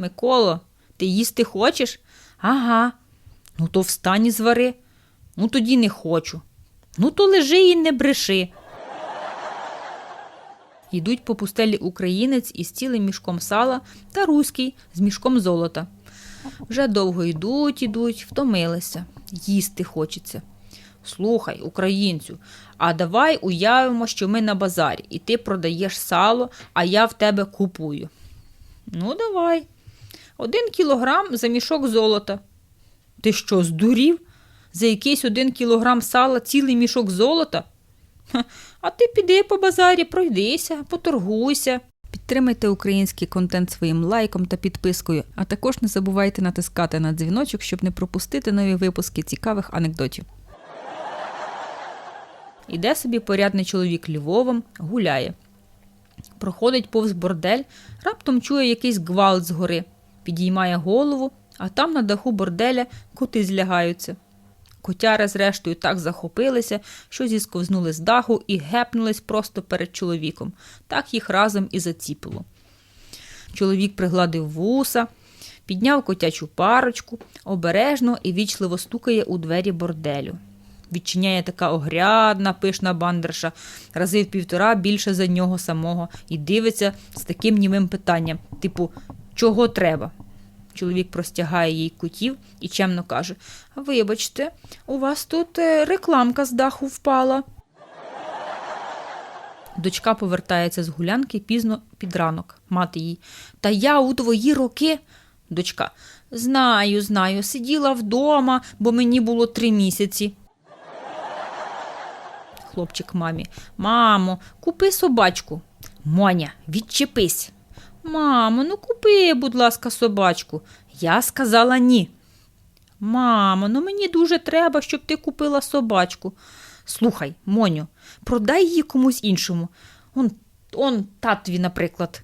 Миколо, ти їсти хочеш? Ага. Ну, то встань і звари. Ну, тоді не хочу. Ну, то лежи і не бреши. Йдуть по пустелі українець із цілим мішком сала та руський з мішком золота. Вже довго йдуть, ідуть, втомилися. Їсти хочеться. Слухай, українцю, а давай уявимо, що ми на базарі, і ти продаєш сало, а я в тебе купую. Ну, давай. Один кілограм за мішок золота. Ти що, здурів? За якийсь один кілограм сала цілий мішок золота? Ха, А ти піди по базарі, пройдися, поторгуйся. Підтримайте український контент своїм лайком та підпискою, а також не забувайте натискати на дзвіночок, щоб не пропустити нові випуски цікавих анекдотів. Іде собі порядний чоловік Львовом, гуляє. Проходить повз бордель, раптом чує якийсь гвалт згори. Підіймає голову, а там на даху борделя коти злягаються. Котяри, зрештою, так захопилися, що зісковзнули з даху і гепнулись просто перед чоловіком. Так їх разом і заціпило. Чоловік пригладив вуса, підняв котячу парочку, обережно і вічливо стукає у двері борделю. Відчиняє така огрядна, пишна бандерша, рази в півтора більше за нього самого, і дивиться з таким німим питанням: типу, чого треба? Чоловік простягає їй кутів і чемно каже: Вибачте, у вас тут е, рекламка з даху впала. Дочка повертається з гулянки пізно під ранок. Мати їй. Та я у твої роки. Дочка. Знаю, знаю, сиділа вдома, бо мені було три місяці. Хлопчик мамі. Мамо, купи собачку. Моня, відчепись. Мамо, ну купи, будь ласка, собачку. Я сказала ні. Мамо, ну мені дуже треба, щоб ти купила собачку. Слухай, Моню, продай її комусь іншому. Он, он татві, наприклад.